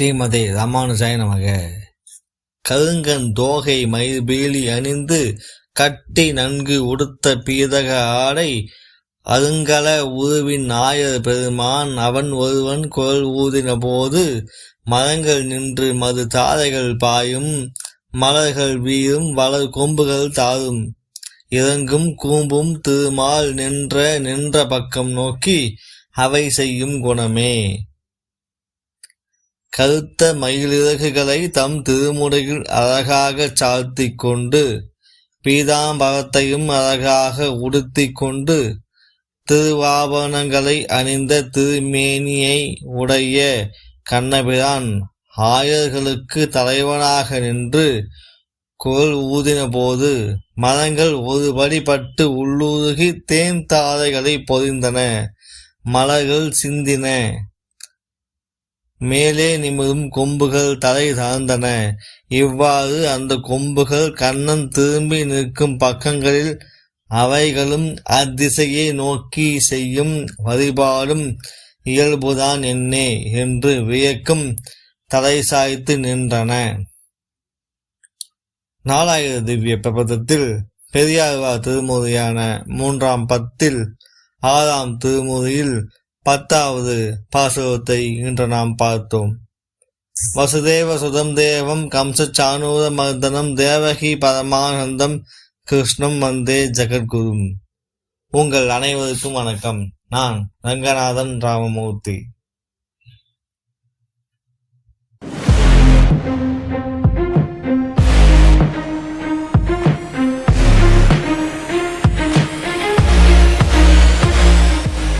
ஸ்ரீமதே ராமானுஜாய நமக கருங்கன் தோகை மயிர்பீலி அணிந்து கட்டி நன்கு உடுத்த பீதக ஆடை அருங்கல உருவின் நாயர் பெருமான் அவன் ஒருவன் குரல் ஊதின போது மரங்கள் நின்று மது தாரைகள் பாயும் மலர்கள் வீரும் வளர் கொம்புகள் தாரும் இறங்கும் கூம்பும் திருமால் நின்ற நின்ற பக்கம் நோக்கி அவை செய்யும் குணமே. கருத்த மயிலிறகுகளை தம் திருமுறையில் அழகாகச் சாழ்த்தி கொண்டு பீதாம்பரத்தையும் அழகாக உடுத்திக் கொண்டு திருவாபரணங்களை அணிந்த திருமேனியை உடைய கண்ணபிரான் ஆயர்களுக்கு தலைவனாக நின்று குரல் ஊதின போது மரங்கள் ஒருபடி பட்டு உள்ளுருகி தேன் தாரைகளை பொதிந்தன மலர்கள் சிந்தின. மேலே நிமிரும் கொம்புகள் தலை சார்ந்தன. இவ்வாறு அந்த கொம்புகள் கண்ணன் திரும்பி நிற்கும் பக்கங்களில் அவைகளும் அத்திசையை நோக்கி செய்யும் வழிபாடும் இயல்புதான் என்னே என்று வியக்கும் தலை சாய்த்து நின்றன. நாலாயிர திவ்ய பிரபதத்தில் பெரியாழ்வார் திருமுறையான மூன்றாம் பத்தில் ஆறாம் திருமுறையில் பத்தாவது பாசுரத்தை இன்று நாம் பார்த்தோம். வசுதேவ சுதம் தேவம் கம்ச சானூர மர்தனம் தேவகி பரமானந்தம் கிருஷ்ணம் வந்தே ஜெகத்குரும். உங்கள் அனைவருக்கும் வணக்கம். நான் ரங்கநாதன் ராமமூர்த்தி.